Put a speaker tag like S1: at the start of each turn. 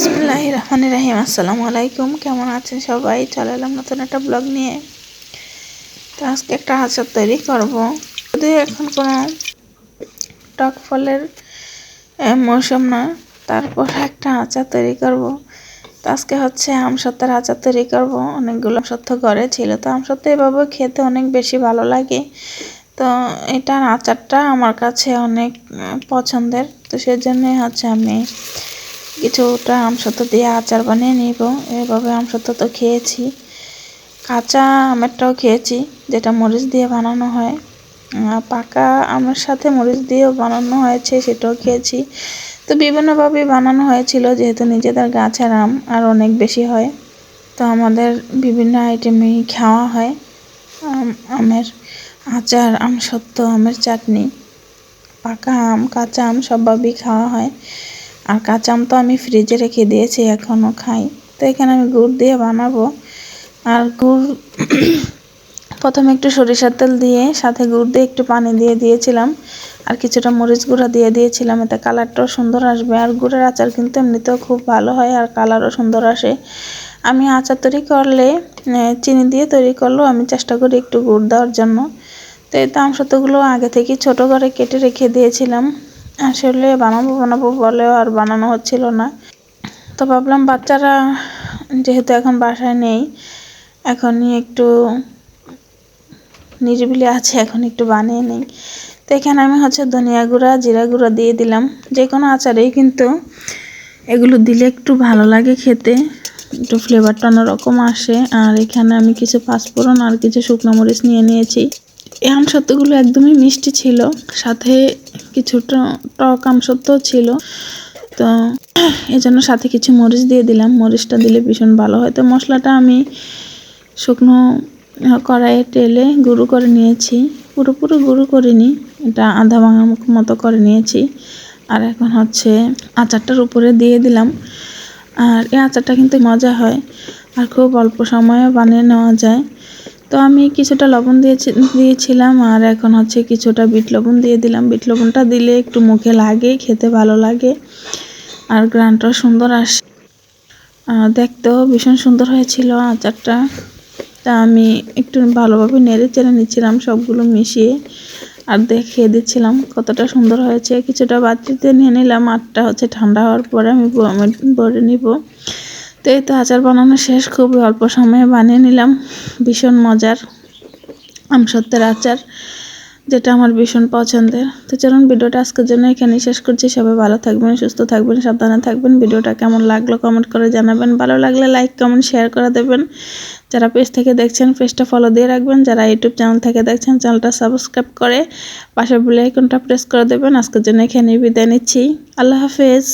S1: বিসমুল্লাহ রহমান রাহিম আসসালামু আলাইকুম। কেমন আছেন সবাই? চলে এলাম নতুন একটা ব্লগ নিয়ে। তো আজকে একটা আচার তৈরি করব। যদি এখন কোনো টক ফলের মৌসুম না, তারপর একটা আচার তৈরি করব। তো আজকে হচ্ছে আমসত্ত্বের আচার তৈরি করব। অনেকগুলো আমসত্ত্ব ঘরে ছিল। তো আমসত্ত্ব এভাবে খেতে অনেক বেশি ভালো লাগে। তো এটার আচারটা আমার কাছে অনেক পছন্দের। তো সেজন্যই হচ্ছে আমি কিছুটা আমসত্ত্ব দিয়ে আচার বানিয়ে নিব। এভাবে আমসত্ত্ব তো খেয়েছি। কাঁচা আমেরটাও খেয়েছি, যেটা মরিচ দিয়ে বানানো হয়। পাকা আমের সাথে মরিচ দিয়েও বানানো হয়েছে, সেটাও খেয়েছি। তো বিভিন্নভাবে বানানো হয়েছিল, যেহেতু নিজেদের গাছের আম আর অনেক বেশি হয়। তো আমাদের বিভিন্ন আইটেমেই খাওয়া হয়। আম- আমের আচার আমসত্ত্ব আমের চাটনি, পাকা আম, কাঁচা আম সবভাবেই খাওয়া হয়। আর কাঁচা আম তো আমি ফ্রিজে রেখে দিয়েছি এখনও খাই। তো এখানে আমি গুড় দিয়ে বানাবো। আর গুড়, প্রথমে একটু সরিষার তেল দিয়ে, সাথে গুড় দিয়ে একটু পানি দিয়ে দিয়েছিলাম। আর কিছুটা মরিচ গুঁড়া দিয়ে দিয়েছিলাম, এতে কালারটাও সুন্দর আসবে। আর গুড়ের আচার কিন্তু এমনিতেও খুব ভালো হয়, আর কালারও সুন্দর আসে। আমি আচার তৈরি করলে চিনি দিয়ে তৈরি করলেও আমি চেষ্টা করি একটু গুড় দেওয়ার জন্য। তো এই তামসত্ত্বগুলো আগে থেকে ছোট করে কেটে রেখে দিয়েছিলাম। আসলে বানাবো বানাবো বলেও আর বানানো হচ্ছিল না। তো ভাবলাম বাচ্চারা যেহেতু এখন বাসায় নেই, এখনই একটু নিরিবিলি আছে, এখন একটু বানিয়ে নেই। তো এখানে আমি হচ্ছে ধনিয়া গুঁড়া, জিরা গুঁড়া দিয়ে দিলাম। যে কোনো আচারেই কিন্তু এগুলো দিলে একটু ভালো লাগে খেতে। একটু ফ্লেভারটা অন্যরকম আসে। আর এখানে আমি কিছু পাঁচফোড়ন আর কিছু শুকনো মরিচ নিয়ে নিয়েছি। এই আমসত্ত্বগুলো একদমই মিষ্টি ছিল। সাথে কিছুটা টক আম আমসত্ত্বও ছিল। তো এই জন্য সাথে কিছু মরিচ দিয়ে দিলাম। মরিচটা দিলে ভীষণ ভালো হয়। তো মশলাটা আমি শুকনো কড়াইয়ে তেলে গুঁড়ো করে নিয়েছি। পুরোপুরি গুঁড়ো করিনি। এটা আধা ভাঙা মতো করে নিয়েছি। আর এখন হচ্ছে আচারটার উপরে দিয়ে দিলাম। আর এই আচারটা কিন্তু মজা হয়। আর খুব অল্প সময়ে বানিয়ে নেওয়া যায়। তো আমি কিছুটা লবণ দিয়েছি, দিয়েছিলাম আর এখন হচ্ছে কিছুটা বিট লবণ দিয়ে দিলাম। বিট লবণটা দিলে একটু মুখে লাগে, খেতে ভালো লাগে আর গ্রানটাও সুন্দর আসে। দেখতেও ভীষণ সুন্দর হয়েছিল আচারটা। তা আমি একটু ভালোভাবে নেড়ে চেড়ে নিচ্ছিলাম সবগুলো মিশিয়ে আর দেখিয়ে দিচ্ছিলাম কতটা সুন্দর হয়েছে। কিছুটা বাটিতে নিয়ে নিলাম, আটটা হচ্ছে ঠান্ডা হওয়ার পরে আমি ভরে নিব। তো এই তো আচার বানানো শেষ, খুবই অল্প সময়ে বানিয়ে নিলাম। ভীষণ মজার, আমসত্ত্বের আচার, যেটা আমার ভীষণ পছন্দের। তো চলুন ভিডিওটা আজকের জন্য এখানে শেষ করছি। সবাই ভালো থাকবেন, সুস্থ থাকবেন, সাবধানে থাকবেন। ভিডিওটা কেমন লাগল কমেন্ট করে জানাবেন। ভালো লাগলে লাইক, কমেন্ট, শেয়ার করে দেবেন। যারা পেজ থেকে দেখছেন, পেজটা ফলো দিয়ে রাখবেন। যারা ইউটিউব চ্যানেল থেকে দেখছেন চ্যানেলটা সাবস্ক্রাইব করে পাশে বেল আইকনটা প্রেস করে দেবেন। আজকের জন্য এখানেই বিদায় নিচ্ছি। আল্লাহ হাফেজ।